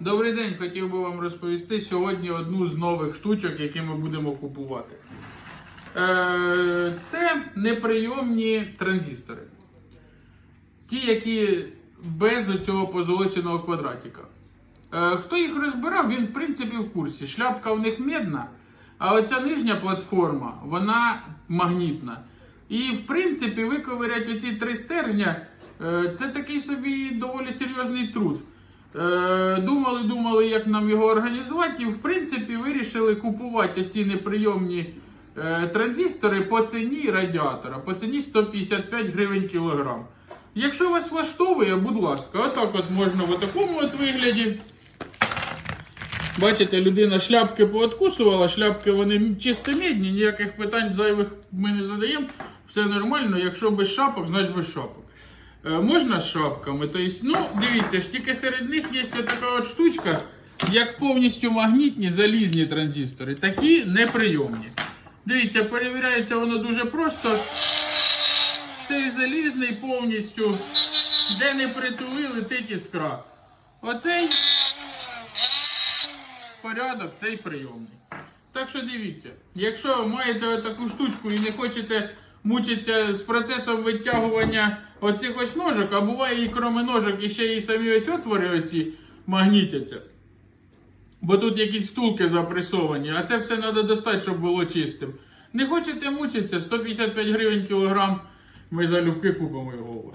Добрий день, хотів би вам розповісти сьогодні одну з нових штучок, які ми будемо купувати. Е, це неприйомні транзистори. Ті, які без цього позолоченого квадратика. Е, хто їх розбирав, він в принципі в курсі. Шляпка в них медна, а оця нижня платформа, вона магнітна. І в принципі виковирять оці три стержня, е, це такий собі доволі серйозний труд. Е, Думали, думали, як нам його організувати, і в принципі вирішили купувати ці неприйомні е, транзистори по ціні радіатора, по ціні 155 гривень кілограм. Якщо вас влаштовує, будь ласка, отак от можна в такому от вигляді. Бачите, людина шляпки пооткусувала, шляпки вони чисто медні, ніяких питань зайвих ми не задаємо. Все нормально, якщо без шапок, значить без шапок. Е, можна шапками. Тобто, ну, дивіться, ж тільки серед них є така от штучка, як повністю магнітні залізні транзистори. Такі неприйомні. Дивіться, перевіряється воно дуже просто. Цей залізний повністю, де не притули, летить іскра. Оцей порядок, цей прийомний. Так що дивіться, якщо маєте таку штучку і не хочете мучитися з процесом витягування оцих ось ножок, а буває і кроме ножок, і ще і самі ось отвори оці магнітяться. Бо тут якісь стулки запресовані, а це все треба достати, щоб було чистим. Не хочете мучитися, 155 гривень кілограм, ми залюбки купимо його.